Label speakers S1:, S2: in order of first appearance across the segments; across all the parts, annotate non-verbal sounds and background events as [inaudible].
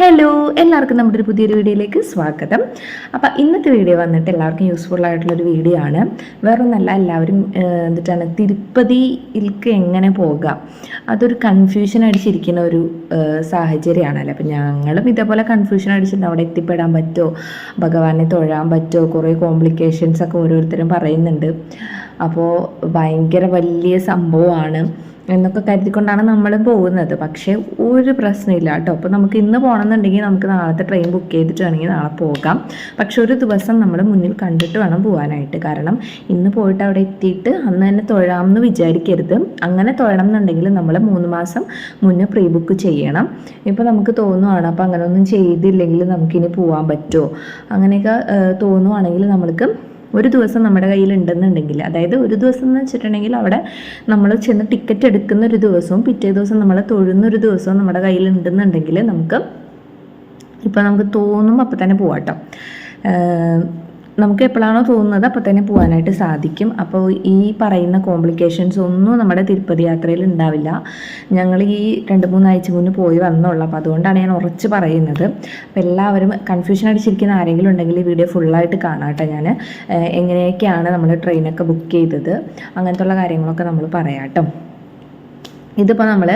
S1: Hello എല്ലാവർക്കും നമ്മുടെ ഒരു പുതിയൊരു വീഡിയോയിലേക്ക് സ്വാഗതം. അപ്പോൾ ഇന്നത്തെ വീഡിയോ വന്നിട്ട് എല്ലാവർക്കും യൂസ്ഫുൾ ആയിട്ടുള്ളൊരു വീഡിയോ ആണ്. വേറൊന്നല്ല എല്ലാവരും എന്നിട്ടാണ് തിരുപ്പതിയിലേക്ക് എങ്ങനെ പോകാം? അതൊരു കൺഫ്യൂഷൻ അടിച്ചിരിക്കുന്ന ഒരു സാഹചര്യമാണല്ലോ? അപ്പം ഞങ്ങളും ഇതേപോലെ കൺഫ്യൂഷൻ അടിച്ചിട്ട് അവിടെ എത്തിപ്പെടാൻ പറ്റുമോ? ഭഗവാനെ തൊഴാൻ പറ്റുമോ? കുറേ കോംപ്ലിക്കേഷൻസ് ഒക്കെ ഓരോരുത്തരും പറയുന്നുണ്ട്. അപ്പോൾ ഭയങ്കര വലിയ സംഭവമാണ്. എന്നൊക്കെ കരുതിക്കൊണ്ടാണ് നമ്മൾ പോകുന്നത്. പക്ഷേ ഒരു പ്രശ്നമില്ല കേട്ടോ. അപ്പോൾ നമുക്ക് ഇന്ന് പോകണമെന്നുണ്ടെങ്കിൽ നമുക്ക് നാളത്തെ ട്രെയിൻ ബുക്ക് ചെയ്തിട്ട് വേണമെങ്കിൽ നാളെ പോകാം. പക്ഷെ ഒരു ദിവസം നമ്മൾ മുന്നിൽ കണ്ടിട്ട് വേണം പോകാനായിട്ട് കാരണം ഇന്ന് പോയിട്ട് അവിടെ എത്തിയിട്ട് അന്ന് തന്നെ തൊഴാമെന്ന് വിചാരിക്കരുത്. അങ്ങനെ തൊഴണം എന്നുണ്ടെങ്കിൽ നമ്മൾ മൂന്ന് മാസം മുന്നേ പ്രീ ബുക്ക് ചെയ്യണം. ഇപ്പോൾ നമുക്ക് തോന്നുവാണ് അപ്പോൾ അങ്ങനെയൊന്നും ചെയ്തില്ലെങ്കിൽ നമുക്കിനി പോകാൻ പറ്റുമോ? അങ്ങനെയൊക്കെ തോന്നുവാണെങ്കിൽ നമ്മൾക്ക് ഒരു ദിവസം നമ്മുടെ കയ്യിൽ ഉണ്ടെന്നുണ്ടെങ്കിൽ അതായത് ഒരു ദിവസം എന്ന് വെച്ചിട്ടുണ്ടെങ്കിൽ അവിടെ നമ്മൾ ചെന്ന് ടിക്കറ്റ് എടുക്കുന്ന ഒരു ദിവസവും പിറ്റേ ദിവസം നമ്മൾ തൊഴുന്ന ഒരു ദിവസവും നമ്മുടെ കയ്യിൽ ഉണ്ടെന്നുണ്ടെങ്കിൽ നമുക്ക് ഇപ്പോൾ നമുക്ക് തോന്നുമ്പോൾ അപ്പം തന്നെ പോവാട്ടോ നമുക്ക് എപ്പോഴാണോ തോന്നുന്നത് അപ്പോൾ തന്നെ പോകാനായിട്ട് സാധിക്കും. അപ്പോൾ ഈ പറയുന്ന കോംപ്ലിക്കേഷൻസ് ഒന്നും നമ്മുടെ തിരുപ്പതി യാത്രയിൽ ഉണ്ടാവില്ല. ഞങ്ങൾ ഈ രണ്ട് മൂന്നാഴ്ച മുന്നേ പോയി വന്നുള്ളൂ അപ്പോൾ അതുകൊണ്ടാണ് ഞാൻ ഉറച്ച് പറയുന്നത്. അപ്പോൾ എല്ലാവരും കൺഫ്യൂഷൻ അടിച്ചിരിക്കുന്ന ആരെങ്കിലും ഉണ്ടെങ്കിൽ ഈ വീഡിയോ ഫുള്ളായിട്ട് കാണാം കേട്ടോ ഞാൻ എങ്ങനെയൊക്കെയാണ് നമ്മൾ ട്രെയിനൊക്കെ ബുക്ക് ചെയ്തത്? അങ്ങനത്തെ കാര്യങ്ങളൊക്കെ നമ്മൾ പറയാം കേട്ടോ ഇതിപ്പോൾ നമ്മൾ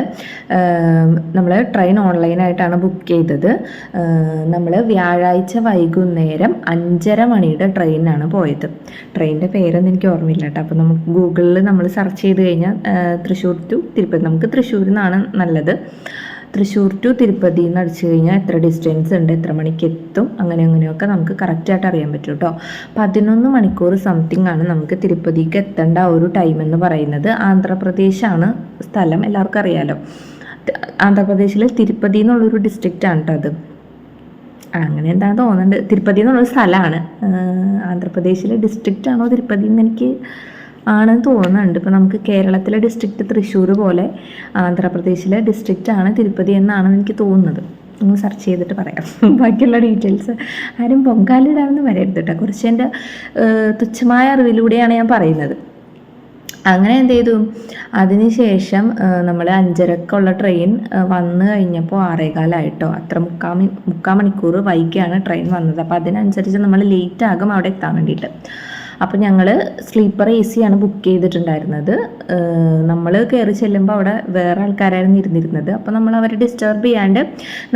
S1: നമ്മൾ ട്രെയിൻ ഓൺലൈനായിട്ടാണ് ബുക്ക് ചെയ്തത്. നമ്മൾ വ്യാഴാഴ്ച വൈകുന്നേരം അഞ്ചര മണിയുടെ ട്രെയിനാണ് പോയത്. ട്രെയിനിന്റെ പേരൊന്നും എനിക്ക് ഓർമ്മയില്ല കേട്ടോ. അപ്പോൾ നമുക്ക് ഗൂഗിളിൽ നമ്മൾ സെർച്ച് ചെയ്ത് കഴിഞ്ഞാൽ തൃശ്ശൂർ ടു തിരുപ്പതി. നമുക്ക് തൃശ്ശൂരിൽ നിന്നാണ് നല്ലത്. തൃശ്ശൂർ ടു തിരുപ്പതി എന്ന് അടിച്ചു കഴിഞ്ഞാൽ എത്ര ഡിസ്റ്റൻസ് ഉണ്ട് എത്ര മണിക്ക് എത്തും അങ്ങനെ അങ്ങനെയൊക്കെ നമുക്ക് കറക്റ്റായിട്ട് അറിയാൻ പറ്റും കേട്ടോ പതിനൊന്ന് മണിക്കൂർ സംതിങ് ആണ് നമുക്ക് തിരുപ്പതിക്ക് എത്തേണ്ട ഒരു ടൈം എന്ന് പറയുന്നത്. ആന്ധ്രാപ്രദേശാണ് സ്ഥലം എല്ലാവർക്കും അറിയാലോ. ആന്ധ്രാപ്രദേശിലെ തിരുപ്പതി എന്നുള്ളൊരു ഡിസ്ട്രിക്റ്റ് ആണ് കേട്ടോ അത്. അങ്ങനെ എന്താണ് തോന്നുന്നുണ്ട് തിരുപ്പതി എന്നുള്ളൊരു സ്ഥലമാണ് ആന്ധ്രാപ്രദേശിലെ ഡിസ്ട്രിക്റ്റ് ആണോ തിരുപ്പതി എന്ന് എനിക്ക് ആണെന്ന് തോന്നുന്നുണ്ട്. ഇപ്പോൾ നമുക്ക് കേരളത്തിലെ ഡിസ്ട്രിക്റ്റ് തൃശ്ശൂർ പോലെ ആന്ധ്രാപ്രദേശിലെ ആണ് തിരുപ്പതി എന്നാണ് എനിക്ക് തോന്നുന്നത്. ഒന്ന് സെർച്ച് ചെയ്തിട്ട് പറയാം. [laughs] ബാക്കിയുള്ള ഡീറ്റെയിൽസ് ആരും പൊങ്കാലിടാണെന്ന് വരരുത് കേട്ടോ. കുറച്ച് എന്റെ തുച്ഛമായ അറിവിലൂടെയാണ് ഞാൻ പറയുന്നത്. അങ്ങനെ എന്ത് ചെയ്തു? അതിനുശേഷം നമ്മൾ അഞ്ചരക്കുള്ള ട്രെയിൻ വന്ന് കഴിഞ്ഞപ്പോൾ ആറേകാലായിട്ടോ. അത്ര മുക്കാ മുക്കാൽ മണിക്കൂർ വൈകിയാണ് ട്രെയിൻ വന്നത്. അപ്പോൾ അതിനനുസരിച്ച് നമ്മൾ ലേറ്റ് ആകും അവിടെ എത്താൻ വേണ്ടിയിട്ട്. അപ്പോൾ ഞങ്ങൾ സ്ലീപ്പർ എ സിയാണ് ബുക്ക് ചെയ്തിട്ടുണ്ടായിരുന്നത്. നമ്മൾ കയറി ചെല്ലുമ്പോൾ അവിടെ വേറെ ആൾക്കാരായിരുന്നു ഇരുന്നിരുന്നത്. അപ്പോൾ നമ്മൾ അവരെ ഡിസ്റ്റർബ് ചെയ്യാണ്ട്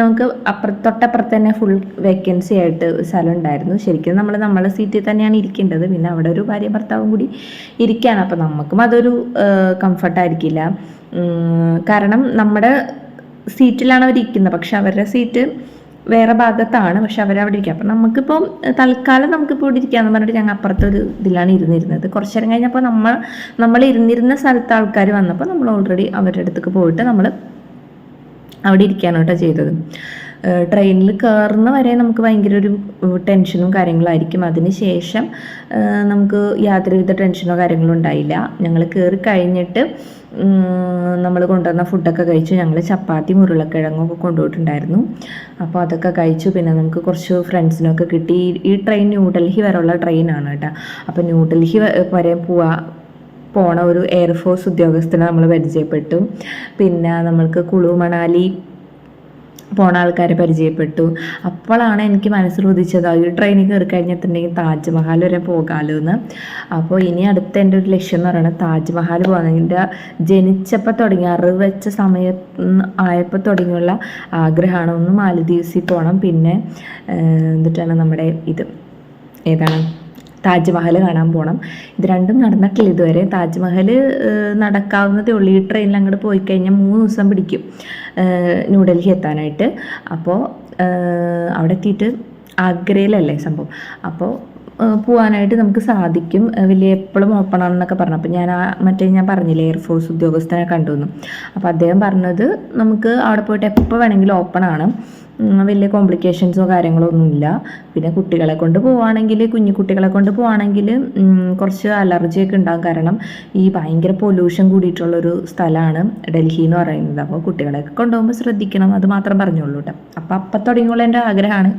S1: നമുക്ക് അപ്പുറ തൊട്ടപ്പുറത്ത് തന്നെ ഫുൾ വേക്കൻസി ആയിട്ട് സ്ഥലം ഉണ്ടായിരുന്നു. ശരിക്കും നമ്മൾ നമ്മളെ സീറ്റിൽ തന്നെയാണ് ഇരിക്കേണ്ടത്. പിന്നെ അവിടെ ഒരു ഭാര്യ ഭർത്താവും കൂടി ഇരിക്കുകയാണ് അപ്പോൾ നമുക്കും അതൊരു കംഫർട്ടായിരിക്കില്ല കാരണം നമ്മുടെ സീറ്റിലാണ് അവർ ഇരിക്കുന്നത് പക്ഷെ അവരുടെ സീറ്റ് വേറെ ഭാഗത്താണ് പക്ഷെ അവരവിടെ ഇരിക്കുക അപ്പം നമുക്കിപ്പോൾ തൽക്കാലം നമുക്കിപ്പോൾ ഇവിടെ ഇരിക്കാന്ന് പറഞ്ഞിട്ട് ഞങ്ങൾ അപ്പുറത്ത് ഒരു ഇതിലാണ് ഇരുന്നിരുന്നത്. കുറച്ച് നേരം കഴിഞ്ഞപ്പോൾ നമ്മൾ നമ്മൾ ഇരുന്നിരുന്ന സ്ഥലത്ത് ആൾക്കാർ വന്നപ്പോൾ നമ്മൾ ഓൾറെഡി അവരുടെ അടുത്തേക്ക് പോയിട്ട് നമ്മൾ അവിടെ ഇരിക്കാനോട്ടോ ചെയ്തത്. ട്രെയിനിൽ കയറുന്ന വരെ നമുക്ക് ഭയങ്കര ഒരു ടെൻഷനും കാര്യങ്ങളായിരിക്കും. അതിന് ശേഷം ഏഹ് നമുക്ക് യാതൊരുവിധ ടെൻഷനോ കാര്യങ്ങളോ ഉണ്ടായില്ല. ഞങ്ങൾ കയറി കഴിഞ്ഞിട്ട് നമ്മൾ കൊണ്ടുവന്ന ഫുഡൊക്കെ കഴിച്ചു. ഞങ്ങൾ ചപ്പാത്തി ഉരുളക്കിഴങ്ങൊക്കെ കൊണ്ടുപോയിട്ടുണ്ടായിരുന്നു. അപ്പോൾ അതൊക്കെ കഴിച്ചു. പിന്നെ നമുക്ക് കുറച്ച് ഫ്രണ്ട്സിനൊക്കെ കിട്ടി. ഈ ട്രെയിൻ ന്യൂഡൽഹി വരെയുള്ള ട്രെയിനാണ് കേട്ടോ. അപ്പോൾ ന്യൂഡൽഹി വരെ പോവാ പോണ ഒരു എയർഫോഴ്സ് ഉദ്യോഗസ്ഥനെ നമ്മൾ പരിചയപ്പെട്ടു. പിന്നെ നമ്മൾക്ക് കുളു മണാലി പോണ ആൾക്കാരെ പരിചയപ്പെട്ടു. അപ്പോഴാണ് എനിക്ക് മനസ്സിൽ ഉദിച്ചത് ഈ ട്രെയിനിൽ കയറി കഴിഞ്ഞിട്ടുണ്ടെങ്കിൽ താജ്മഹൽ വരെ പോകാമല്ലോ എന്ന് അപ്പോൾ ഇനി അടുത്ത എന്റെ ഒരു ലക്ഷ്യം എന്ന് പറയുന്നത് താജ്മഹൽ പോകാൻ എന്റെ ജനിച്ചപ്പോൾ തുടങ്ങി അറിവ് വെച്ച സമയം ആയപ്പോൾ തുടങ്ങിയുള്ള ആഗ്രഹമാണ് ഒന്ന് മാലദ്വീപ്സിൽ പോകണം. പിന്നെ എന്നിട്ടാണ് നമ്മുടെ ഇത്? ഏതാണ്? താജ്മഹൽ കാണാൻ പോകണം ഇത് രണ്ടും നടന്നിട്ടില്ല ഇതുവരെ. താജ്മഹൽ നടക്കാവുന്നതേ ഉള്ളൂ. ഈ ട്രെയിനിൽ അങ്ങോട്ട് പോയി കഴിഞ്ഞാൽ മൂന്ന് ദിവസം പിടിക്കും ന്യൂഡൽഹി എത്താനായിട്ട്. അപ്പോൾ അവിടെ എത്തിയിട്ട് ആഗ്രയിലല്ലേ സംഭവം. അപ്പോൾ പോകാനായിട്ട് നമുക്ക് സാധിക്കും. വലിയ എപ്പോഴും ഓപ്പൺ ആണെന്നൊക്കെ പറഞ്ഞു. അപ്പോൾ ഞാൻ ആ മറ്റേ ഞാൻ പറഞ്ഞില്ലേ എയർഫോഴ്സ് ഉദ്യോഗസ്ഥനെ കണ്ടു എന്ന് അപ്പോൾ അദ്ദേഹം പറഞ്ഞത് നമുക്ക് അവിടെ പോയിട്ട് എപ്പോൾ വേണമെങ്കിലും ഓപ്പൺ ആണ്. വലിയ കോംപ്ലിക്കേഷൻസോ കാര്യങ്ങളോ ഒന്നുമില്ല. പിന്നെ കുട്ടികളെ കൊണ്ട് പോവുകയാണെങ്കിൽ കുഞ്ഞു കുട്ടികളെ കൊണ്ട് പോവുകയാണെങ്കിൽ കുറച്ച് അലർജിയൊക്കെ ഉണ്ടാകും കാരണം ഈ ഭയങ്കര പൊല്യൂഷൻ കൂടിയിട്ടുള്ളൊരു സ്ഥലമാണ് ഡൽഹി എന്ന് പറയുന്നത്. അപ്പോൾ കുട്ടികളെയൊക്കെ കൊണ്ടുപോകുമ്പോൾ ശ്രദ്ധിക്കണം അത് മാത്രം പറഞ്ഞോളൂ കേട്ടോ. അപ്പോൾ അപ്പം തുടങ്ങിയുള്ള എന്റെ ആഗ്രഹമാണ്.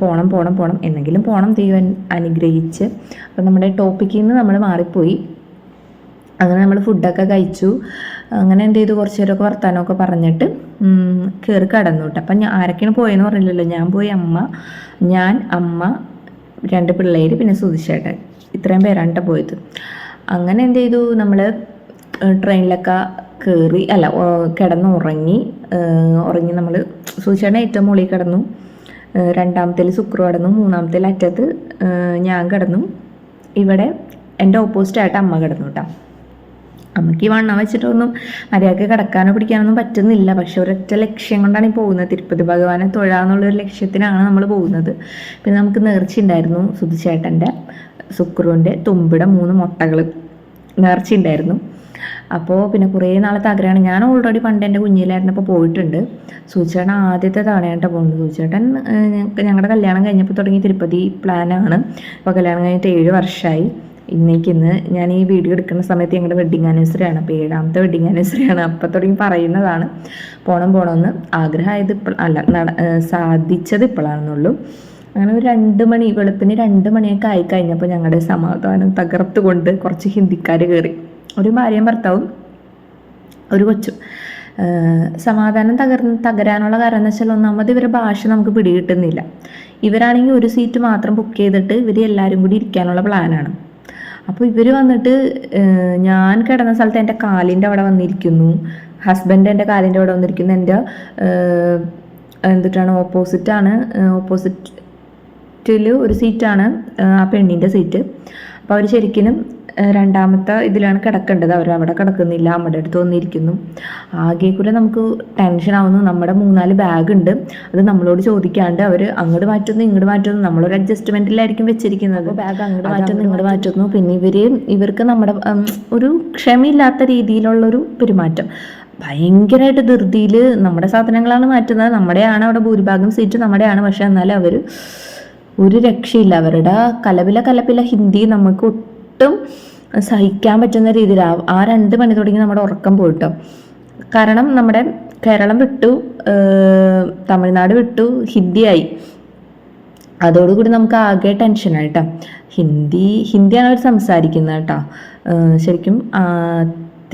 S1: പോകണം പോകണം പോകണം എന്നെങ്കിലും പോണം ദൈവം അനുഗ്രഹിച്ച്. അപ്പോൾ നമ്മുടെ ടോപ്പിക്കിൽ നിന്ന് നമ്മൾ മാറിപ്പോയി. അങ്ങനെ നമ്മൾ ഫുഡൊക്കെ കഴിച്ചു. അങ്ങനെ എന്ത് ചെയ്തു? കുറച്ച് നേരമൊക്കെ വർത്താനമൊക്കെ പറഞ്ഞിട്ട് കയറി കടന്നു കേട്ടോ. അപ്പം ഞാൻ ആരൊക്കെയാണ് പോയെന്ന് പറഞ്ഞില്ലല്ലോ. ഞാൻ പോയി അമ്മ ഞാൻ അമ്മ രണ്ട് പിള്ളേർ പിന്നെ സുധിച്ചേട്ടൻ. ഇത്രയും പേരാണ് ട്ടോ പോയത്. അങ്ങനെ എന്ത് ചെയ്തു? നമ്മൾ ട്രെയിനിലൊക്കെ കയറി അല്ല കിടന്ന് ഉറങ്ങി നമ്മൾ സുതിശേട്ടൻ ഏറ്റവും മുകളിൽ കിടന്നു. രണ്ടാമത്തേൽ ശുക്രു കിടന്നു. മൂന്നാമത്തേൽ അറ്റത്ത് ഞാൻ കിടന്നു. ഇവിടെ എന്റെ ഓപ്പോസിറ്റായിട്ട് അമ്മ കിടന്നു കേട്ടോ. അമ്മയ്ക്ക് ഈ വണ്ണം വെച്ചിട്ടൊന്നും മര്യാദയ്ക്ക് കിടക്കാനോ പിടിക്കാനൊന്നും പറ്റുന്നില്ല. പക്ഷെ ഒരൊറ്റ ലക്ഷ്യം കൊണ്ടാണ് ഈ പോകുന്നത്. തിരുപ്പതി ഭഗവാനെ തൊഴാന്നുള്ളൊരു ലക്ഷ്യത്തിനാണ് നമ്മൾ പോകുന്നത്. പിന്നെ നമുക്ക് നേർച്ച ഉണ്ടായിരുന്നു സുധിച്ചേട്ടന്റെ സുക്രുവിന്റെ തുമ്പിടെ മൂന്ന് മുട്ടകൾ നേർച്ച ഉണ്ടായിരുന്നു. അപ്പോൾ പിന്നെ കുറേ നാളത്തെ ആഗ്രഹമാണ്. ഞാൻ ഓൾറെഡി പണ്ട് എന്റെ കുഞ്ഞിലായിരുന്നപ്പോൾ പോയിട്ടുണ്ട്. സൂചേട്ടൻ ആദ്യത്തെ തവണയായിട്ട് പോകുന്നത്. സൂചേട്ടൻ ഞങ്ങളുടെ കല്യാണം കഴിഞ്ഞപ്പോൾ തുടങ്ങി തിരുപ്പതി പ്ലാനാണ് അപ്പോൾ കല്യാണം കഴിഞ്ഞിട്ട് ഏഴ് വർഷമായി ഇന്നേക്ക് ഇന്ന് ഞാൻ ഈ വീഡിയോ എടുക്കുന്ന സമയത്ത് ഞങ്ങളുടെ വെഡിങ് ആനിവേഴ്സറി ആണ്. അപ്പോൾ ഏഴാമത്തെ വെഡിങ് ആനിവേഴ്സറി ആണ്. അപ്പോൾ തുടങ്ങി പറയുന്നതാണ്. പോണം പോണമെന്ന് ആഗ്രഹമായത് ഇപ്പോൾ അല്ല നട സാധിച്ചത് ഇപ്പോഴാണെന്നുള്ളൂ അങ്ങനെ ഒരു രണ്ട് മണി വെളുപ്പിന് രണ്ട് മണിയൊക്കെ ആയി കഴിഞ്ഞപ്പോൾ ഞങ്ങളുടെ സമാധാനം തകർത്തുകൊണ്ട് കുറച്ച് ഹിന്ദിക്കാർ കയറി ഒരു ഭാര്യയും ഭർത്താവും ഒരു കൊച്ചും. സമാധാനം തകർ തകരാനുള്ള കാരണം എന്ന് വെച്ചാൽ ഒന്നാമത് ഇവരുടെ ഭാഷ നമുക്ക് പിടികിട്ടുന്നില്ല. ഇവരാണെങ്കിൽ ഒരു സീറ്റ് മാത്രം ബുക്ക് ചെയ്തിട്ട് ഇവർ എല്ലാവരും കൂടി ഇരിക്കാനുള്ള പ്ലാനാണ് അപ്പോൾ ഇവർ വന്നിട്ട് ഞാൻ കിടന്ന സ്ഥലത്ത് എന്റെ കാലിന്റെ അവിടെ വന്നിരിക്കുന്നു. ഹസ്ബൻഡ് എന്റെ കാലിന്റെ അവിടെ വന്നിരിക്കുന്നു. എന്റെ എന്തിട്ടാണ് ഓപ്പോസിറ്റാണ് ഓപ്പോസിറ്റിൽ ഒരു സീറ്റാണ് ആ പെണ്ണിന്റെ സീറ്റ് അപ്പോൾ അവർ ശരിക്കും രണ്ടാമത്തെ ഇതിലാണ് കിടക്കേണ്ടത്. അവർ അവിടെ കിടക്കുന്നില്ല. അമ്മയുടെ അടുത്ത് വന്നിരിക്കുന്നു. ആകെ കൂടെ നമുക്ക് ടെൻഷൻ ആവുന്നു. നമ്മുടെ മൂന്നാൽ ബാഗ് ഉണ്ട്. അത് നമ്മളോട് ചോദിക്കാണ്ട് അവർ അങ്ങോട്ട് മാറ്റുന്നു ഇങ്ങോട്ട് മാറ്റുന്നു. നമ്മളൊരു അഡ്ജസ്റ്റ്മെന്റിലായിരിക്കും വെച്ചിരിക്കുന്നത്. ബാഗ് അങ്ങോട്ട് മാറ്റുന്നു ഇങ്ങോട്ട് മാറ്റുന്നു. പിന്നെ ഇവർ ഇവർക്ക് നമ്മുടെ ഒരു ക്ഷമയില്ലാത്ത രീതിയിലുള്ളൊരു പെരുമാറ്റം. ഭയങ്കരമായിട്ട് ധൃതിയിൽ നമ്മുടെ സാധനങ്ങളാണ് മാറ്റുന്നത്. നമ്മുടെയാണ് അവിടെ ഭൂരിഭാഗം സീറ്റ് നമ്മുടെയാണ്. പക്ഷെ എന്നാലും അവർ ഒരു രക്ഷയില്ല. അവരുടെ കലപില കലപില ഹിന്ദി നമുക്ക് ഒട്ടും സഹിക്കാൻ പറ്റുന്ന രീതിയിൽ ആ രണ്ട് മണി തുടങ്ങി നമ്മുടെ ഉറക്കം പോയിട്ടോ. കാരണം നമ്മുടെ കേരളം വിട്ടു തമിഴ്നാട് വിട്ടു ഹിന്ദിയായി. അതോടുകൂടി നമുക്ക് ആകെ ടെൻഷനായിട്ടോ ഹിന്ദി ഹിന്ദിയാണ് അവർ സംസാരിക്കുന്നത് കേട്ടോ. ശരിക്കും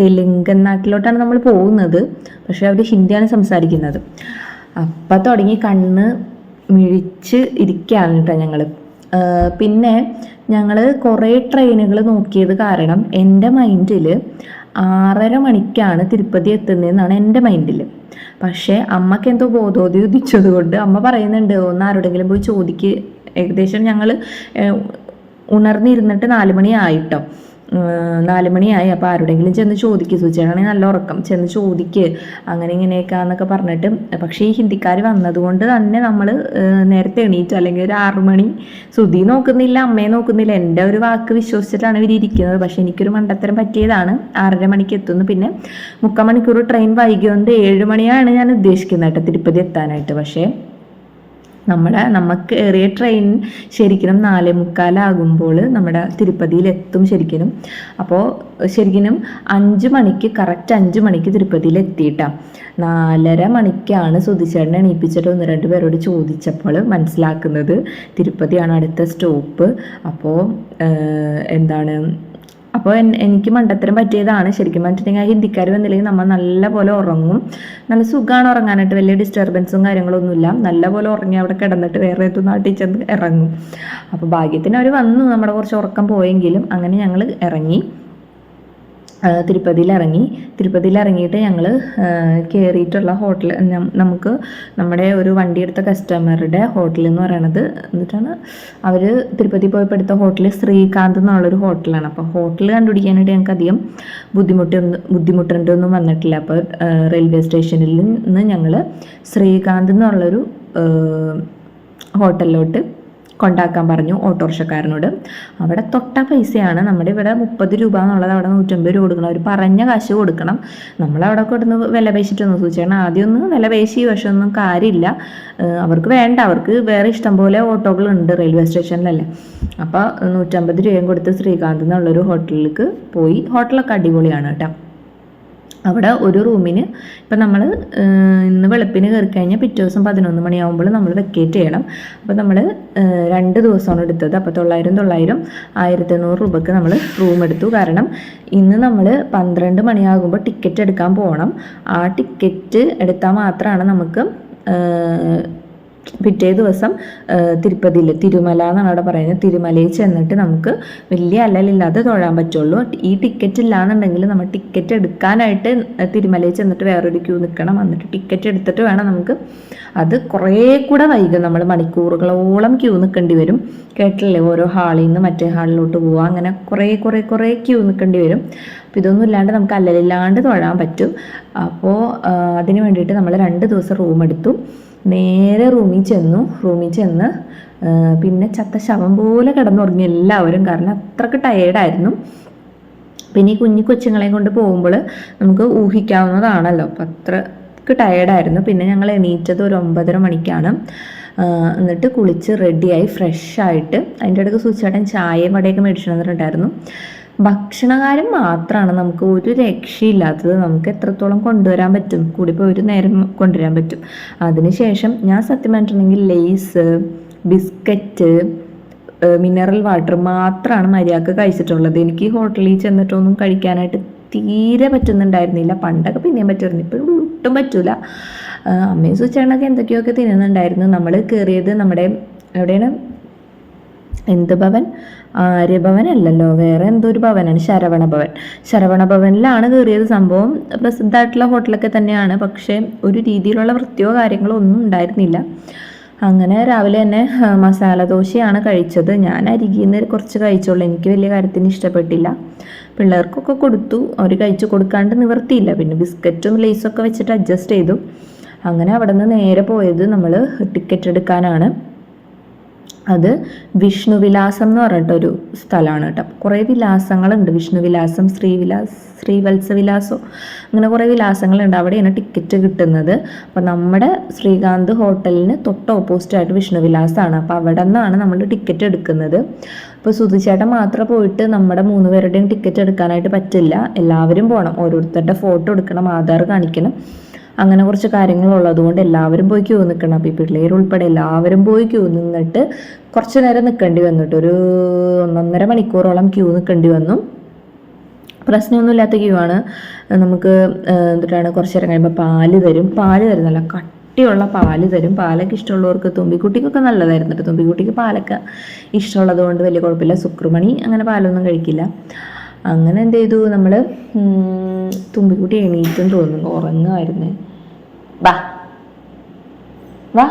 S1: തെലുങ്കൻ നാട്ടിലോട്ടാണ് നമ്മൾ പോകുന്നത്. പക്ഷെ അവർ ഹിന്ദിയാണ് സംസാരിക്കുന്നത്. അപ്പം തുടങ്ങി കണ്ണ് മിഴിച്ച് ഇരിക്കുകയാണ് കേട്ടോ ഞങ്ങൾ പിന്നെ ഞങ്ങൾ കുറേ ട്രെയിനുകൾ നോക്കിയത് കാരണം എന്റെ മൈൻഡിൽ ആറര മണിക്കാണ് തിരുപ്പതി എത്തുന്നതെന്നാണ് എന്റെ മൈൻഡിൽ പക്ഷേ അമ്മയ്ക്ക് എന്തോ ബോധോതി ഉദിച്ചത് കൊണ്ട് അമ്മ പറയുന്നുണ്ട് ഒന്ന് ആരോടെങ്കിലും പോയി ചോദിക്ക്. ഏകദേശം ഞങ്ങൾ ഉണർന്നിരുന്നിട്ട് നാല് മണി ആയിട്ടോ നാല് മണിയായി. അപ്പോൾ ആരുടെങ്കിലും ചെന്ന് ചോദിക്കുക സുചേനാണെങ്കിൽ നല്ല ഉറക്കം. ചെന്ന് ചോദിക്ക്. അങ്ങനെ ഇങ്ങനെയൊക്കെയാന്നൊക്കെ പറഞ്ഞിട്ട്. പക്ഷേ ഈ ഹിന്ദിക്കാർ വന്നതുകൊണ്ട് തന്നെ നമ്മൾ നേരത്തെ എണീറ്റ്. അല്ലെങ്കിൽ ഒരു ആറു മണി സുധി നോക്കുന്നില്ല അമ്മയെ നോക്കുന്നില്ല. എന്റെ ഒരു വാക്ക് വിശ്വസിച്ചിട്ടാണ് ഇവർ ഇരിക്കുന്നത്. പക്ഷേ എനിക്കൊരു മണ്ടത്തരം പറ്റിയതാണ്. ആറര മണിക്ക് എത്തുന്നു. പിന്നെ മുക്കാൽ മണിക്കൂർ ട്രെയിൻ വൈകിയോണ്ട് ഏഴ് മണിയാണ് ഞാൻ ഉദ്ദേശിക്കുന്നത് കേട്ടോ തിരുപ്പതി എത്താനായിട്ട്. പക്ഷേ നമ്മുടെ നമുക്ക് ഏറിയ ട്രെയിൻ ശരിക്കും നാലേ മുക്കാലാകുമ്പോൾ നമ്മുടെ തിരുപ്പതിയിലെത്തും ശരിക്കും അപ്പോൾ ശരിക്കും അഞ്ച് മണിക്ക് കറക്റ്റ് അഞ്ച് മണിക്ക് തിരുപ്പതിയിൽ എത്തിയിട്ടാണ് നാലര മണിക്കാണ് സുധിച്ചേട്ടൻ എണീപ്പിച്ചിട്ട് ഒന്ന് രണ്ട് പേരോട് ചോദിച്ചപ്പോൾ മനസ്സിലാക്കുന്നത് തിരുപ്പതിയാണ് അടുത്ത സ്റ്റോപ്പ്. അപ്പോൾ എന്താണ് അപ്പോൾ എനിക്ക് മണ്ടത്തരം പറ്റിയതാണ്. ശരിക്കും പറഞ്ഞിട്ടുണ്ടെങ്കിൽ ആ ഹിന്ദിക്കാർ വന്നില്ലെങ്കിൽ നമ്മൾ നല്ലപോലെ ഉറങ്ങും. നല്ല സുഖമാണ് ഉറങ്ങാനായിട്ട്. വലിയ ഡിസ്റ്റർബൻസും കാര്യങ്ങളൊന്നുമില്ല. നല്ലപോലെ ഉറങ്ങി അവിടെ കിടന്നിട്ട് വേറെ ഏതൊന്നും നാട്ടിൽ ചെന്ന് ഇറങ്ങും. അപ്പോൾ ഭാഗ്യത്തിന് അവർ വന്നു. നമ്മുടെ കുറച്ച് ഉറക്കം പോയെങ്കിലും അങ്ങനെ ഞങ്ങൾ ഇറങ്ങി. തിരുപ്പതിയിൽ ഇറങ്ങി ഇറങ്ങിയിട്ട് ഞങ്ങൾ കയറിയിട്ടുള്ള ഹോട്ടൽ നമുക്ക് നമ്മുടെ ഒരു വണ്ടി എടുത്ത കസ്റ്റമറുടെ ഹോട്ടൽ എന്ന് പറയണത് എന്നിട്ടാണ് അവർ തിരുപ്പതി പോയപ്പോൾ എടുത്ത ഹോട്ടൽ ശ്രീകാന്ത് എന്നുള്ളൊരു ഹോട്ടലാണ്. അപ്പോൾ ഹോട്ടൽ കണ്ടുപിടിക്കാനായിട്ട് ഞങ്ങൾക്ക് അധികം ബുദ്ധിമുട്ടൊന്നും ബുദ്ധിമുട്ടുണ്ടൊന്നും വന്നിട്ടില്ല. അപ്പോൾ റെയിൽവേ സ്റ്റേഷനിൽ നിന്ന് ഞങ്ങൾ ശ്രീകാന്ത് എന്നുള്ളൊരു ഹോട്ടലിലോട്ട് കൊണ്ടാക്കാൻ പറഞ്ഞു ഓട്ടോറിക്ഷക്കാരനോട്. അവിടെ തൊട്ട പൈസയാണ്. നമ്മുടെ ഇവിടെ മുപ്പത് രൂപ എന്നുള്ളത് അവിടെ നൂറ്റമ്പത് രൂപ കൊടുക്കണം. അവർ പറഞ്ഞ കാശ് കൊടുക്കണം. നമ്മളവിടെ കൊടുന്ന് വില പേശിട്ടൊന്നും സൂചിക്കണം ആദ്യമൊന്നും വില പേശി. പക്ഷെ ഒന്നും കാര്യമില്ല. അവർക്ക് വേണ്ട. അവർക്ക് വേറെ ഇഷ്ടം പോലെ ഓട്ടോകൾ ഉണ്ട് റെയിൽവേ സ്റ്റേഷനിലല്ലേ. അപ്പോൾ നൂറ്റമ്പത് രൂപയും കൊടുത്ത് ശ്രീകാന്ത് എന്നുള്ളൊരു ഹോട്ടലിലേക്ക് പോയി. ഹോട്ടലൊക്കെ അടിപൊളിയാണ് കേട്ടോ. അവിടെ ഒരു റൂമിന് ഇപ്പം നമ്മൾ ഇന്ന് വെളുപ്പിന് കയറി കഴിഞ്ഞാൽ പിറ്റേ ദിവസം പതിനൊന്ന് മണിയാകുമ്പോൾ നമ്മൾ വെക്കേറ്റ് ചെയ്യണം. അപ്പോൾ നമ്മൾ രണ്ട് ദിവസമാണ് എടുത്തത്. അപ്പോൾ തൊള്ളായിരം തൊള്ളായിരം ആയിരത്തി എണ്ണൂറ് രൂപയ്ക്ക് നമ്മൾ റൂം എടുത്തു. കാരണം ഇന്ന് നമ്മൾ പന്ത്രണ്ട് മണിയാകുമ്പോൾ ടിക്കറ്റ് എടുക്കാൻ പോകണം. ആ ടിക്കറ്റ് എടുത്താൽ മാത്രമാണ് നമുക്ക് പിറ്റേ ദിവസം തിരുപ്പതിയിൽ തിരുമല എന്നാണ് അവിടെ പറയുന്നത്. തിരുമലയിൽ ചെന്നിട്ട് നമുക്ക് വലിയ അല്ലലില്ലാതെ തൊഴാൻ പറ്റുള്ളൂ. ഈ ടിക്കറ്റ് ഇല്ലാന്നുണ്ടെങ്കിൽ നമ്മൾ ടിക്കറ്റ് എടുക്കാനായിട്ട് തിരുമലയിൽ ചെന്നിട്ട് വേറൊരു ക്യൂ നിൽക്കണം എന്നിട്ട് ടിക്കറ്റ് എടുത്തിട്ട് വേണം നമുക്ക് അത് കുറേ കൂടെ വൈകും. നമ്മൾ മണിക്കൂറുകളോളം ക്യൂ നിൽക്കേണ്ടി വരും. കേട്ടില്ലേ? ഓരോ ഹാളിൽ നിന്ന് മറ്റേ ഹാളിലോട്ട് പോവുക. അങ്ങനെ കുറേ കുറേ കുറേ ക്യൂ നിൽക്കേണ്ടി വരും. അപ്പോൾ ഇതൊന്നും ഇല്ലാണ്ട് നമുക്ക് അല്ലലില്ലാണ്ട് തൊഴാൻ പറ്റും. അപ്പോൾ അതിന് വേണ്ടിയിട്ട് നമ്മൾ രണ്ട് ദിവസം റൂം എടുത്തു. നേരെ റൂമിൽ ചെന്നു റൂമിൽ ചെന്ന് പിന്നെ ചത്ത ശവം പോലെ കിടന്നുറങ്ങി എല്ലാവരും. കാരണം അത്രയ്ക്ക് ടയേർഡായിരുന്നു പിന്നെ ഈ കുഞ്ഞു കൊച്ചുങ്ങളെയും കൊണ്ട് പോകുമ്പോൾ നമുക്ക് ഊഹിക്കാവുന്നതാണല്ലോ. അപ്പം അത്രയ്ക്ക് ടയേർഡായിരുന്നു പിന്നെ ഞങ്ങൾ എണീറ്റത് ഒരു ഒമ്പതര മണിക്കാണ്. എന്നിട്ട് കുളിച്ച് റെഡിയായി ഫ്രഷായിട്ട് അതിന്റെ ഇടയ്ക്ക് സൂചിച്ചേട്ടൻ ചായയും വടയൊക്കെ മേടിച്ചു ഭക്ഷണകാര്യം മാത്രമാണ് നമുക്ക് ഒരു രക്ഷയില്ലാത്തത് നമുക്ക് എത്രത്തോളം കൊണ്ടുവരാൻ പറ്റും? കൂടിപ്പോൾ ഒരു നേരം കൊണ്ടുവരാൻ പറ്റും. അതിനുശേഷം ഞാൻ സത്യം പറഞ്ഞിട്ടുണ്ടെങ്കിൽ ലേസ് ബിസ്ക്കറ്റ് മിനറൽ വാട്ടർ മാത്രമാണ് മര്യാദയ്ക്ക് കഴിച്ചിട്ടുള്ളത്. എനിക്ക് ഹോട്ടലിൽ ചെന്നിട്ടൊന്നും കഴിക്കാനായിട്ട് തീരെ പറ്റുന്നുണ്ടായിരുന്നില്ല. പണ്ടൊക്കെ പിന്നെയും പറ്റുമായിരുന്നു ഇപ്പോഴും ഒട്ടും പറ്റൂല. അമ്മയും സുച്ചേണൊക്കെ എന്തൊക്കെയൊക്കെ തിന്നുന്നുണ്ടായിരുന്നു. നമ്മൾ കയറിയത് നമ്മുടെ എവിടെയാണ്? എന്ത് ഭവൻ ആര്യഭവൻ അല്ലല്ലോ വേറെ എന്തോ ഒരു ഭവനാണ്? ശരവണ ഭവൻ. ശരവണ ഭവനിലാണ് കയറിയത് സംഭവം. പ്രസിദ്ധമായിട്ടുള്ള ഹോട്ടലൊക്കെ തന്നെയാണ് പക്ഷേ ഒരു രീതിയിലുള്ള വൃത്തിയോ കാര്യങ്ങളോ ഒന്നും ഉണ്ടായിരുന്നില്ല. അങ്ങനെ രാവിലെ തന്നെ മസാല ദോശയാണ് കഴിച്ചത്. ഞാൻ അരികിൽ നിന്ന് കുറച്ച് കഴിച്ചോളൂ. എനിക്ക് വലിയ കാര്യത്തിന് ഇഷ്ടപ്പെട്ടില്ല. പിള്ളേർക്കൊക്കെ കൊടുത്തു. അവർ കഴിച്ചു കൊടുക്കാണ്ട് നിവർത്തിയില്ല. പിന്നെ ബിസ്ക്കറ്റും ലേസൊക്കെ വെച്ചിട്ട് അഡ്ജസ്റ്റ് ചെയ്തു. അങ്ങനെ അവിടെ നിന്ന് നേരെ പോയത് നമ്മൾ ടിക്കറ്റ് എടുക്കാനാണ്. അത് വിഷ്ണുവിലാസം എന്ന് പറഞ്ഞിട്ടൊരു സ്ഥലമാണ് കേട്ടോ. കുറേ വിലാസങ്ങളുണ്ട്. വിഷ്ണുവിലാസം ശ്രീവിലാസ് ശ്രീവത്സവിലാസോ അങ്ങനെ കുറേ വിലാസങ്ങളുണ്ട്. അവിടെയാണ് ടിക്കറ്റ് കിട്ടുന്നത്. അപ്പോൾ നമ്മുടെ ശ്രീകാന്ത് ഹോട്ടലിന് തൊട്ട് ഓപ്പോസിറ്റായിട്ട് വിഷ്ണുവിലാസമാണ്. അപ്പോൾ അവിടെ നിന്നാണ് നമ്മൾ ടിക്കറ്റ് എടുക്കുന്നത്. ഇപ്പോൾ സുധിച്ചേട്ടൻ മാത്രം പോയിട്ട് നമ്മുടെ മൂന്ന് പേരുടെയും ടിക്കറ്റ് എടുക്കാനായിട്ട് പറ്റില്ല. എല്ലാവരും പോകണം ഓരോരുത്തരുടെ ഫോട്ടോ എടുക്കണം ആധാർ കാണിക്കണം. അങ്ങനെ കുറച്ച് കാര്യങ്ങളുള്ളത് കൊണ്ട് എല്ലാവരും പോയി ക്യൂ നിൽക്കണം അപ്പോൾ ഈ പിള്ളേരുൾപ്പെടെ എല്ലാവരും പോയി ക്യൂ നിന്നിട്ട് കുറച്ച് നേരം നിൽക്കേണ്ടി വന്നിട്ട് ഒരു ഒന്നൊന്നര മണിക്കൂറോളം ക്യൂ നിൽക്കേണ്ടി വന്നു. പ്രശ്നമൊന്നുമില്ലാത്ത ക്യൂ ആണ്. നമുക്ക് എന്തിട്ടാണ് കുറച്ച് നേരം കഴിയുമ്പോൾ പാൽ തരും. പാൽ തരുന്നല്ല കട്ടിയുള്ള പാൽ തരും. പാലൊക്കെ ഇഷ്ടമുള്ളവർക്ക് തുമ്പിക്കുട്ടിക്കൊക്കെ നല്ലതായിരുന്നു കേട്ടോ തുമ്പിക്കുട്ടിക്ക് പാലൊക്കെ ഇഷ്ടമുള്ളത് കൊണ്ട് വലിയ കുഴപ്പമില്ല. സുക്രുമണി അങ്ങനെ പാലൊന്നും കഴിക്കില്ല. അങ്ങനെ എന്ത് ചെയ്തു? നമ്മൾ തുമ്പിക്കുട്ടി എണീറ്റും തോന്നുന്നു. ഉറങ്ങുമായിരുന്നേ വാ. വാ.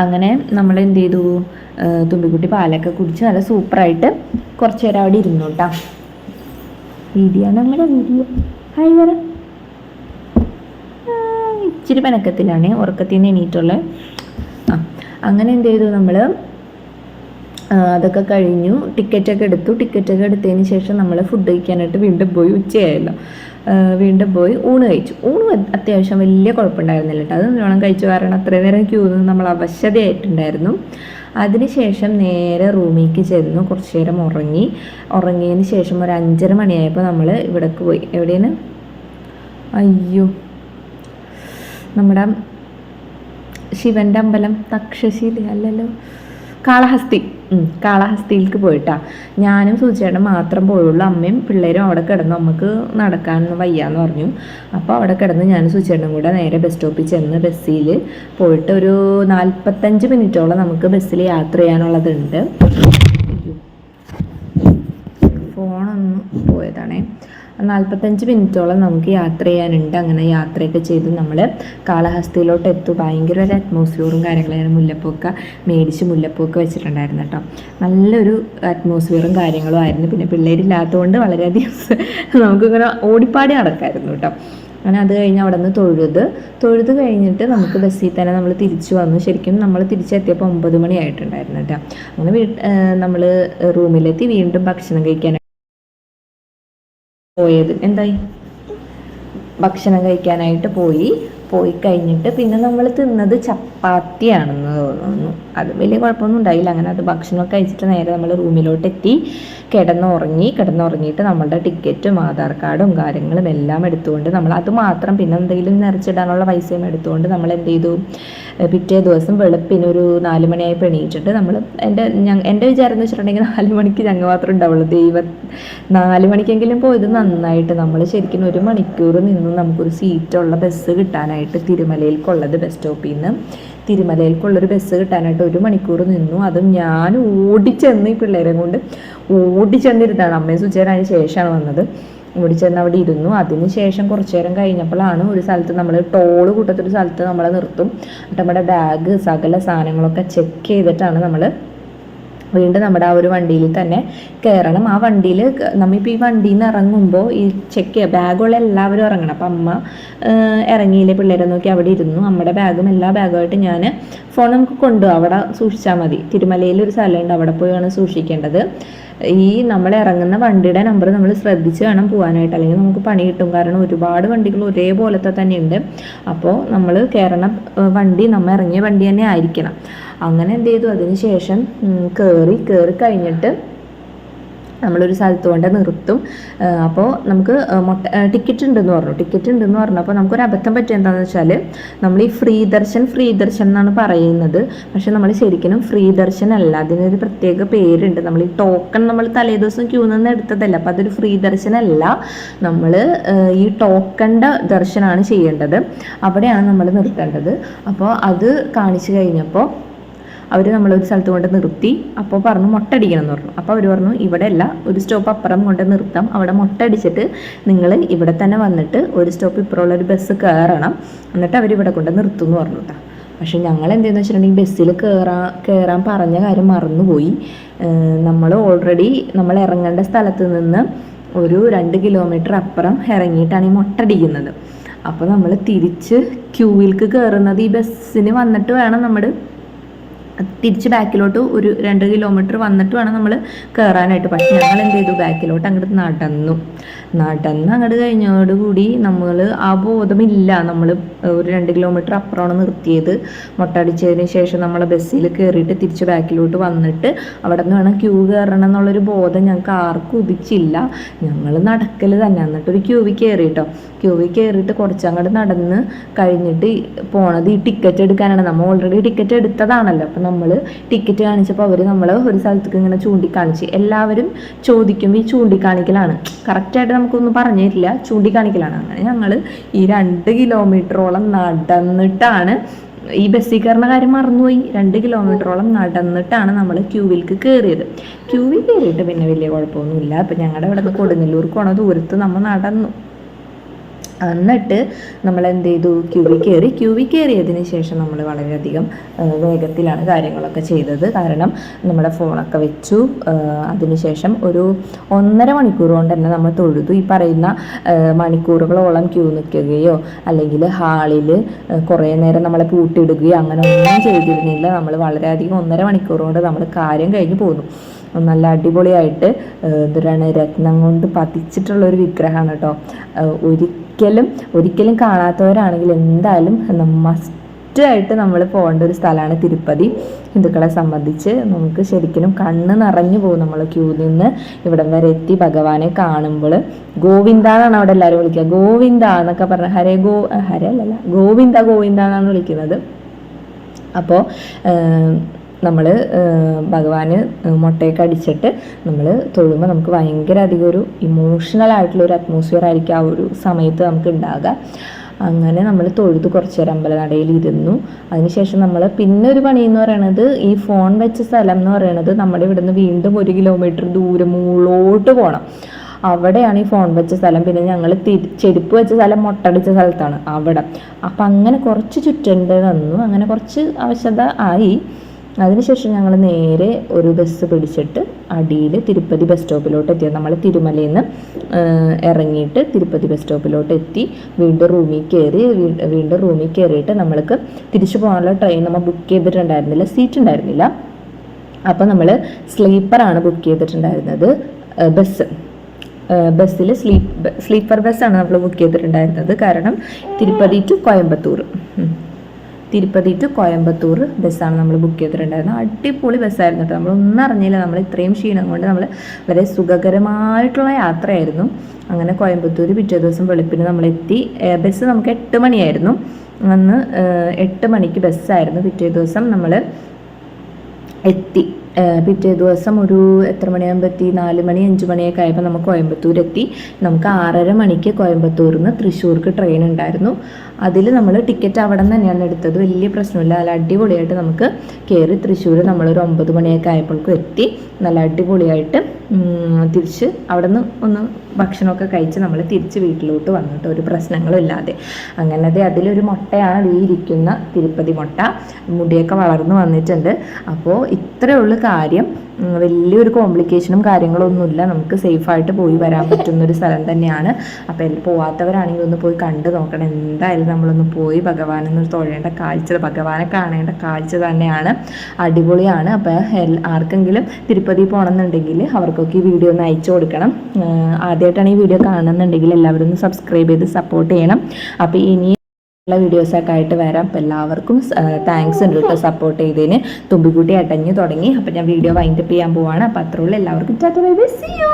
S1: അങ്ങനെ നമ്മൾ എന്ത് ചെയ്തു? തുമ്പിക്കുട്ടി പാലൊക്കെ കുടിച്ച് നല്ല സൂപ്പറായിട്ട് കുറച്ച് നേരം അവിടെ ഇരുന്നു കേട്ടോ. വീഡിയോ നമ്മുടെ വീഡിയോ. ഹായ് ഇച്ചിരി പനക്കത്തിലാണ് ഉറക്കത്തിൽ നിന്ന് എണീറ്റുള്ളത് ആ അങ്ങനെ എന്ത് ചെയ്തു നമ്മൾ അതൊക്കെ കഴിഞ്ഞു. ടിക്കറ്റൊക്കെ എടുത്തു. ടിക്കറ്റൊക്കെ എടുത്തതിന് ശേഷം നമ്മൾ ഫുഡ് കഴിക്കാനായിട്ട് വീണ്ടും പോയി ഉച്ചയായല്ലോ. വീണ്ടും പോയി ഊണ് കഴിച്ചു. ഊണ് അത്യാവശ്യം വലിയ കുഴപ്പമുണ്ടായിരുന്നില്ല കേട്ടോ. അത് നല്ലോണം കഴിച്ചു. കാരണം അത്രയും നേരം ക്യൂ നിന്ന് നമ്മൾ അവശതയായിട്ടുണ്ടായിരുന്നു. അതിനുശേഷം നേരെ റൂമിലേക്ക് ചെന്നു. കുറച്ച് നേരം ഉറങ്ങി. ഉറങ്ങിയതിന് ശേഷം ഒരു അഞ്ചര മണിയായപ്പോൾ നമ്മൾ ഇവിടേക്ക് പോയി. എവിടെയാണ്? അയ്യോ. നമ്മുടെ ശിവന്റെ അമ്പലം തക്ഷശീല അല്ലല്ലോ? കാളഹസ്തി. കാളഹസ്തിയിലേക്ക് പോയിട്ടാ. ഞാനും സൂചിയേട്ടൻ മാത്രം പോയുള്ളൂ. അമ്മയും പിള്ളേരും അവിടെ കിടന്നു. നമുക്ക് നടക്കാനൊന്നും വയ്യാന്ന് പറഞ്ഞു. അപ്പോൾ അവിടെ കിടന്ന് ഞാനും സൂചിയേട്ടനും കൂടെ നേരെ ബസ് സ്റ്റോപ്പിൽ ചെന്ന് ബസ്സിൽ പോയിട്ട് ഒരു നാൽപ്പത്തഞ്ച് മിനിറ്റോളം നമുക്ക് ബസ്സിൽ യാത്ര ചെയ്യാനുള്ളതുണ്ട്. ഫോണൊന്ന് പോയതാണേ. നാൽപ്പത്തഞ്ച് മിനിറ്റോളം നമുക്ക് യാത്ര ചെയ്യാനുണ്ട്. അങ്ങനെ യാത്രയൊക്കെ ചെയ്ത് നമ്മൾ കാളഹസ്തിയിലോട്ട് എത്തും ഭയങ്കര ഒരു അറ്റ്മോസ്ഫിയറും കാര്യങ്ങളും മുല്ലപ്പൂക്ക മേടിച്ച് മുല്ലപ്പൂക്ക വെച്ചിട്ടുണ്ടായിരുന്നു കേട്ടോ. നല്ലൊരു അറ്റ്മോസ്ഫിയറും കാര്യങ്ങളും ആയിരുന്നു. പിന്നെ പിള്ളേരില്ലാത്തതുകൊണ്ട് വളരെയധികം [laughs] നമുക്കിങ്ങനെ ഓടിപ്പാടി നടക്കായിരുന്നു കേട്ടോ. അങ്ങനെ അത് കഴിഞ്ഞ് അവിടെ നിന്ന് തൊഴുത്. തൊഴുത് കഴിഞ്ഞിട്ട് നമുക്ക് ബസ്സിൽ തന്നെ നമ്മൾ തിരിച്ചു വന്നു. ശരിക്കും നമ്മൾ തിരിച്ചെത്തിയപ്പോൾ ഒമ്പത് മണി ആയിട്ടുണ്ടായിരുന്നു കേട്ടോ. അങ്ങനെ വീ നമ്മൾ റൂമിലെത്തി. വീണ്ടും ഭക്ഷണം കഴിക്കാൻ പോയത്. എന്തായി? ഭക്ഷണം കഴിക്കാനായിട്ട് പോയി. പോയി കഴിഞ്ഞിട്ട് പിന്നെ നമ്മൾ തിന്നത് ചപ്പാത്തിയാണെന്ന് തോന്നുന്നു. അത് വലിയ കുഴപ്പമൊന്നും ഉണ്ടായില്ല. അങ്ങനെ അത് ഭക്ഷണമൊക്കെ കഴിച്ചിട്ട് നേരെ നമ്മൾ റൂമിലോട്ട് എത്തി കിടന്നുറങ്ങി കിടന്നുറങ്ങിയിട്ട് നമ്മളുടെ ടിക്കറ്റും ആധാർ കാർഡും കാര്യങ്ങളും എല്ലാം എടുത്തുകൊണ്ട് നമ്മൾ അത് മാത്രം പിന്നെ എന്തെങ്കിലും നിറച്ചിടാനുള്ള പൈസയും എടുത്തുകൊണ്ട് നമ്മൾ എന്ത് ചെയ്തു? പിറ്റേ ദിവസം വെളുപ്പിന് ഒരു നാല് മണിയായി എണീറ്റിട്ട് നമ്മൾ എന്റെ എന്റെ വിചാരം എന്ന് വെച്ചിട്ടുണ്ടെങ്കിൽ നാല് മണിക്ക് ഞങ്ങൾ മാത്രമേ ഉണ്ടാവുള്ളൂ. ദൈവം നാല് മണിക്കെങ്കിലും പോയത് നന്നായിട്ട്. നമ്മൾ ശരിക്കും ഒരു മണിക്കൂർ നിന്ന് നമുക്കൊരു സീറ്റുള്ള ബസ് കിട്ടാനായിട്ട് തിരുമലയിൽക്കുള്ളത് ബസ് സ്റ്റോപ്പിൽ നിന്ന് തിരുമലയിൽക്കുള്ളൊരു ബസ് കിട്ടാനായിട്ട് ഒരു മണിക്കൂർ നിന്നു. അതും ഞാൻ ഓടിച്ചെന്ന് ഈ പിള്ളേരെ കൊണ്ട് ഓടിച്ചെന്നിരുന്നാണ് അമ്മയും സുചേരൻ ശേഷമാണ് വന്നത്. ഓടിച്ചെന്ന് അവിടെ ഇരുന്നു. അതിന് ശേഷം കുറച്ചു നേരം കഴിഞ്ഞപ്പോഴാണ് ഒരു സ്ഥലത്ത് നമ്മൾ ടോൾ കൂട്ടത്തൊരു സ്ഥലത്ത് നമ്മളെ നിർത്തും. എന്നിട്ട് നമ്മുടെ ബാഗ് സകല സാധനങ്ങളൊക്കെ ചെക്ക് ചെയ്തിട്ടാണ് നമ്മൾ വീണ്ടും നമ്മുടെ ആ ഒരു വണ്ടിയിൽ തന്നെ കയറണം ആ വണ്ടിയിൽ നമ്മളിപ്പോൾ ഈ വണ്ടിയിൽ നിന്ന് ഇറങ്ങുമ്പോൾ ഈ ചെക്ക് ബാഗുള്ള എല്ലാവരും ഇറങ്ങണം. അപ്പം അമ്മ ഇറങ്ങിയില്ലേ പിള്ളേരെ നോക്കി അവിടെ ഇരുന്നു. അമ്മയുടെ ബാഗും എല്ലാ ബാഗുമായിട്ട് ഞാൻ ഫോൺ നമുക്ക് കൊണ്ടുപോകും അവിടെ സൂക്ഷിച്ചാൽ മതി. തിരുമലയിൽ ഒരു സ്ഥലമുണ്ട്. അവിടെ പോയി വേണം സൂക്ഷിക്കേണ്ടത്. ഈ നമ്മൾ ഇറങ്ങുന്ന വണ്ടിയുടെ നമ്പർ നമ്മൾ ശ്രദ്ധിച്ച് വേണം പോകാനായിട്ട് അല്ലെങ്കിൽ നമുക്ക് പണി കിട്ടും. കാരണം ഒരുപാട് വണ്ടികൾ ഒരേപോലത്തെ തന്നെയുണ്ട്. അപ്പോൾ നമ്മൾ കയറണ വണ്ടി നമ്മൾ ഇറങ്ങിയ വണ്ടി തന്നെ ആയിരിക്കണം. അങ്ങനെ എന്ത് ചെയ്തു? അതിന് ശേഷം കയറി കയറി കഴിഞ്ഞിട്ട് നമ്മളൊരു സ്ഥലത്ത് കൊണ്ട് നിർത്തും. അപ്പോൾ നമുക്ക് മൊട്ട ടിക്കറ്റ് ഉണ്ടെന്ന് പറഞ്ഞു. ടിക്കറ്റ് ഉണ്ടെന്ന് പറഞ്ഞപ്പോൾ നമുക്കൊരു അബദ്ധം പറ്റിയ എന്താണെന്ന് വെച്ചാൽ നമ്മൾ ഈ ഫ്രീ ദർശൻ ഫ്രീ ദർശൻ എന്നാണ് പറയുന്നത്. പക്ഷേ നമ്മൾ ശരിക്കും ഫ്രീ ദർശൻ അല്ല. അതിനൊരു പ്രത്യേക പേരുണ്ട്. നമ്മൾ ഈ ടോക്കൺ നമ്മൾ തലേദിവസം ക്യൂ നിന്ന് എടുത്തതല്ല. അപ്പോൾ അതൊരു ഫ്രീ ദർശൻ അല്ല നമ്മൾ ഈ ടോക്കണിന്റെ ദർശനമാണ് ചെയ്യേണ്ടത്. അവിടെയാണ് നമ്മൾ നിർത്തേണ്ടത്. അപ്പോൾ അത് കാണിച്ചു കഴിഞ്ഞപ്പോൾ അവർ നമ്മളൊരു സ്ഥലത്ത് കൊണ്ട് നിർത്തി. അപ്പോൾ പറഞ്ഞു മുട്ടടിക്കണം എന്ന് പറഞ്ഞു. അപ്പോൾ അവർ പറഞ്ഞു ഇവിടെ അല്ല ഒരു സ്റ്റോപ്പ് അപ്പുറം കൊണ്ട് നിർത്താം. അവിടെ മുട്ടടിച്ചിട്ട് നിങ്ങൾ ഇവിടെ തന്നെ വന്നിട്ട് ഒരു സ്റ്റോപ്പ് ഇപ്പുറമുള്ള ഒരു ബസ് കയറണം. എന്നിട്ട് അവരിവിടെ കൊണ്ട് നിർത്തും എന്ന് പറഞ്ഞു പക്ഷെ ഞങ്ങൾ എന്തെന്ന് വെച്ചിട്ടുണ്ടെങ്കിൽ ബസ്സിൽ കയറാൻ കയറാൻ പറഞ്ഞ കാര്യം മറന്നുപോയി. നമ്മൾ ഓൾറെഡി നമ്മൾ ഇറങ്ങേണ്ട സ്ഥലത്ത് നിന്ന് ഒരു രണ്ട് കിലോമീറ്റർ അപ്പുറം ഇറങ്ങിയിട്ടാണ് ഈ മുട്ടടിക്കുന്നത് അപ്പോൾ നമ്മൾ തിരിച്ച് ക്യൂവിൽക്ക് കയറുന്നത് ഈ ബസ്സിന് വന്നിട്ട് വേണം നമ്മൾ തിരിച്ച് ബാക്കിലോട്ട് ഒരു രണ്ട് കിലോമീറ്റർ വന്നിട്ട് വേണം നമ്മൾ കയറാനായിട്ട് പക്ഷെ ഞങ്ങൾ എന്ത് ചെയ്തു? ബാക്കിലോട്ട് അങ്ങോട്ട് നടന്നു. നടന്ന് അങ്ങോട്ട് കഴിഞ്ഞോടുകൂടി നമ്മൾ ആ ബോധമില്ല. നമ്മൾ ഒരു രണ്ട് കിലോമീറ്റർ അപ്പുറമാണ് നിർത്തിയത്. മുട്ടടിച്ചതിന് ശേഷം നമ്മൾ ബസ്സിൽ കയറിയിട്ട് തിരിച്ച് ബാക്കിലോട്ട് വന്നിട്ട് അവിടെ നിന്ന് വേണം ക്യൂ കയറണം എന്നുള്ളൊരു ബോധം ഞങ്ങൾക്ക് ആർക്കും ഉദിച്ചില്ല. ഞങ്ങൾ നടക്കൽ തന്നെ. എന്നിട്ട് ഒരു ക്യൂവിൽ കയറിയിട്ടോ ക്യൂവിൽ കയറിയിട്ട് കുറച്ചങ്ങോട്ട് നടന്ന് കഴിഞ്ഞിട്ട് പോണത് ഈ ടിക്കറ്റ് എടുക്കാനാണ്. നമ്മൾ ഓൾറെഡി ടിക്കറ്റ് എടുത്തതാണല്ലോ. അപ്പം നമ്മൾ ടിക്കറ്റ് കാണിച്ചപ്പോൾ അവർ നമ്മളെ ഒരു സ്ഥലത്തേക്ക് ഇങ്ങനെ ചൂണ്ടിക്കാണിച്ച്. എല്ലാവരും ചോദിക്കും ഈ ചൂണ്ടിക്കാണിക്കലാണ്. കറക്റ്റായിട്ട് നമുക്കൊന്നും പറഞ്ഞു തരില്ല ചൂണ്ടിക്കാണിക്കലാണ്. അങ്ങനെ ഞങ്ങൾ ഈ രണ്ട് കിലോമീറ്ററോളം നടന്നിട്ടാണ് ഈ ബസ്സിൽ കാര്യം മറന്നുപോയി. രണ്ട് കിലോമീറ്ററോളം നടന്നിട്ടാണ് നമ്മൾ ക്യൂവിൽക്ക് കയറിയത്. ക്യൂവിൽ കയറിയിട്ട് പിന്നെ വലിയ കുഴപ്പമൊന്നുമില്ല. അപ്പം ഞങ്ങളുടെ ഇവിടെ നിന്ന് കൊടുങ്ങല്ലൂർ പോണ ദൂരത്ത് നമ്മൾ നടന്നു. എന്നിട്ട് നമ്മൾ എന്ത് ചെയ്തു ക്യൂവിൽ കയറി. ക്യൂവിൽ കയറിയതിന് ശേഷം നമ്മൾ വളരെയധികം വേഗത്തിലാണ് കാര്യങ്ങളൊക്കെ ചെയ്തത്. കാരണം നമ്മുടെ ഫോണൊക്കെ വെച്ചു. അതിനുശേഷം ഒരു ഒന്നര മണിക്കൂർ കൊണ്ട് തന്നെ നമ്മൾ തൊഴുതു. ഈ പറയുന്ന മണിക്കൂറുകളോളം ക്യൂ നിൽക്കുകയോ അല്ലെങ്കിൽ ഹാളിൽ കുറേ നേരം നമ്മളെ പൂട്ടിയിടുകയോ അങ്ങനെ ഒന്നും ചെയ്തിരുന്നില്ല. നമ്മൾ വളരെയധികം ഒന്നര മണിക്കൂർ കൊണ്ട് നമ്മൾ കാര്യം കഴിഞ്ഞ് പോന്നു. നല്ല അടിപൊളിയായിട്ട് എന്തൊരാണ് രത്നം കൊണ്ട് പതിച്ചിട്ടുള്ള ഒരു വിഗ്രഹമാണ് കേട്ടോ. ഏഹ് ഒരിക്കലും ഒരിക്കലും കാണാത്തവരാണെങ്കിൽ എന്തായാലും മസ്റ്റ് ആയിട്ട് നമ്മൾ പോകേണ്ട ഒരു സ്ഥലമാണ് തിരുപ്പതി. ഹിന്ദുക്കളെ സംബന്ധിച്ച് നമുക്ക് ശരിക്കും കണ്ണ് നിറഞ്ഞു പോകും നമ്മൾ ക്യൂ നിന്ന് ഇവിടം വരെ എത്തി ഭഗവാനെ കാണുമ്പോൾ. ഗോവിന്ദ എന്നാണ് അവിടെ എല്ലാവരും വിളിക്കുക. ഗോവിന്ദ എന്നൊക്കെ പറഞ്ഞ ഹരേ ഗോ ഹരേ അല്ലല്ല ഗോവിന്ദ ഗോവിന്ദ എന്നാണ് വിളിക്കുന്നത് അപ്പോൾ നമ്മൾ ഭഗവാന് മുട്ടയൊക്കെ അടിച്ചിട്ട് നമ്മൾ തൊഴുമ്പോൾ നമുക്ക് ഭയങ്കര അധികം ഒരു ഇമോഷണൽ ആയിട്ടുള്ള ഒരു അറ്റ്മോസ്ഫിയർ ആയിരിക്കും ആ ഒരു സമയത്ത് നമുക്ക് ഉണ്ടാകുക അങ്ങനെ നമ്മൾ തൊഴുത് കുറച്ച് നേരം അമ്പലനടയിൽ ഇരുന്നു. അതിനുശേഷം നമ്മൾ പിന്നെ ഒരു പണി എന്ന് പറയുന്നത് ഈ ഫോൺ വെച്ച സ്ഥലം എന്ന് പറയുന്നത് നമ്മുടെ ഇവിടുന്ന് വീണ്ടും ഒരു കിലോമീറ്റർ ദൂരം മുകളിലോട്ട് പോകണം അവിടെയാണ് ഈ ഫോൺ വെച്ച സ്ഥലം. പിന്നെ ഞങ്ങൾ ചെരുപ്പ് വെച്ച സ്ഥലം മുട്ടടിച്ച സ്ഥലത്താണ് അവിടെ. അപ്പം അങ്ങനെ കുറച്ച് ചുറ്റേണ്ടി വന്നു അങ്ങനെ കുറച്ച് ആവശ്യത ആയി. അതിനുശേഷം ഞങ്ങൾ നേരെ ഒരു ബസ് പിടിച്ചിട്ട് അടിയിൽ തിരുപ്പതി ബസ് സ്റ്റോപ്പിലോട്ട് എത്തിയത് നമ്മൾ തിരുമലയിൽ നിന്ന് ഇറങ്ങിയിട്ട് തിരുപ്പതി ബസ് സ്റ്റോപ്പിലോട്ട് എത്തി. വീണ്ടും റൂമിൽ കയറി വീണ്ടും റൂമിൽ കയറിയിട്ട് നമ്മൾക്ക് തിരിച്ചു പോകാനുള്ള ട്രെയിൻ നമ്മൾ ബുക്ക് ചെയ്തിട്ടുണ്ടായിരുന്നില്ല. സീറ്റ് ഉണ്ടായിരുന്നില്ല. അപ്പോൾ നമ്മൾ സ്ലീപ്പറാണ് ബുക്ക് ചെയ്തിട്ടുണ്ടായിരുന്നത് ബസ് ബസ്സിൽ സ്ലീപ്പ് സ്ലീപ്പർ ബസ്സാണ് നമ്മൾ ബുക്ക് ചെയ്തിട്ടുണ്ടായിരുന്നത്. കാരണം തിരുപ്പതി ടു കോയമ്പത്തൂർ. തിരുപ്പതി ടു കോയമ്പത്തൂർ ബസ്സാണ് നമ്മൾ ബുക്ക് ചെയ്തിട്ടുണ്ടായിരുന്നത്. അടിപൊളി ബസ്സായിരുന്നു കേട്ടോ. നമ്മളൊന്നും അറിഞ്ഞില്ല. നമ്മൾ ഇത്രയും ക്ഷീണം കൊണ്ട് നമ്മൾ വളരെ സുഖകരമായിട്ടുള്ള യാത്രയായിരുന്നു. അങ്ങനെ കോയമ്പത്തൂർ പിറ്റേ ദിവസം വെളുപ്പിന് നമ്മളെത്തി. ബസ് നമുക്ക് എട്ട് മണിയായിരുന്നു. അന്ന് എട്ട് മണിക്ക് ബസ്സായിരുന്നു. പിറ്റേ ദിവസം നമ്മൾ എത്തി. പിറ്റേ ദിവസം ഒരു എത്ര മണിയാകുമ്പോൾ എത്തി നാല് മണി അഞ്ച് മണിയൊക്കെ ആയപ്പോൾ നമുക്ക് കോയമ്പത്തൂരെത്തി. നമുക്ക് ആറര മണിക്ക് കോയമ്പത്തൂരിൽ നിന്ന് തൃശ്ശൂർക്ക് ട്രെയിൻ ഉണ്ടായിരുന്നു. അതിൽ നമ്മൾ ടിക്കറ്റ് അവിടെ നിന്ന് തന്നെയാണ് എടുത്തത്. വലിയ പ്രശ്നമില്ല. നല്ല അടിപൊളിയായിട്ട് നമുക്ക് കയറി തൃശ്ശൂർ നമ്മളൊരു ഒമ്പത് മണിയൊക്കെ ആയപ്പോഴേക്കും എത്തി. നല്ല അടിപൊളിയായിട്ട് തിരിച്ച് അവിടെ നിന്ന് ഒന്ന് ഭക്ഷണമൊക്കെ കഴിച്ച് നമ്മൾ തിരിച്ച് വീട്ടിലോട്ട് വന്നിട്ട് ഒരു പ്രശ്നങ്ങളും ഇല്ലാതെ. അങ്ങനത്തെ അതിലൊരു മുട്ടയാണ് ഈ ഇരിക്കുന്ന തിരുപ്പതി മുട്ട. മുടിയൊക്കെ വളർന്നു വന്നിട്ടുണ്ട്. അപ്പോൾ ഇത്രയേ ഉള്ളൂ കാര്യം. വലിയൊരു കോംപ്ലിക്കേഷനും കാര്യങ്ങളൊന്നുമില്ല നമുക്ക് സേഫായിട്ട് പോയി വരാൻ പറ്റുന്ന ഒരു സ്ഥലം തന്നെയാണ്. അപ്പോൾ പോവാത്തവരാണെങ്കിൽ ഒന്ന് പോയി കണ്ടു നോക്കണം. എന്തായാലും നമ്മളൊന്ന് പോയി ഭഗവാനൊന്ന് തൊഴേണ്ട കാഴ്ച ഭഗവാനെ കാണേണ്ട കാഴ്ച തന്നെയാണ്. അടിപൊളിയാണ്. അപ്പോൾ ആർക്കെങ്കിലും തിരുപ്പതി പോകണമെന്നുണ്ടെങ്കിൽ അവർക്കൊക്കെ ഈ വീഡിയോ ഒന്ന് അയച്ചു കൊടുക്കണം. ആദ്യമായിട്ടാണ് ഈ വീഡിയോ കാണുന്നുണ്ടെങ്കിൽ എല്ലാവരും ഒന്ന് സബ്സ്ക്രൈബ് ചെയ്ത് സപ്പോർട്ട് ചെയ്യണം. അപ്പോൾ ഇനി ഉള്ള വീഡിയോസൊക്കെ ആയിട്ട് വരാം. അപ്പോൾ എല്ലാവർക്കും താങ്ക്സ് ഉണ്ട് കേട്ടോ സപ്പോർട്ട് ചെയ്തതിന്. തുമ്പിക്കുട്ടി അടഞ്ഞു തുടങ്ങി. അപ്പോൾ ഞാൻ വീഡിയോ വൈൻഡപ്പ് ചെയ്യാൻ പോവാണ്. അപ്പോൾ അത്രയുള്ള എല്ലാവർക്കും tata bye bye. See you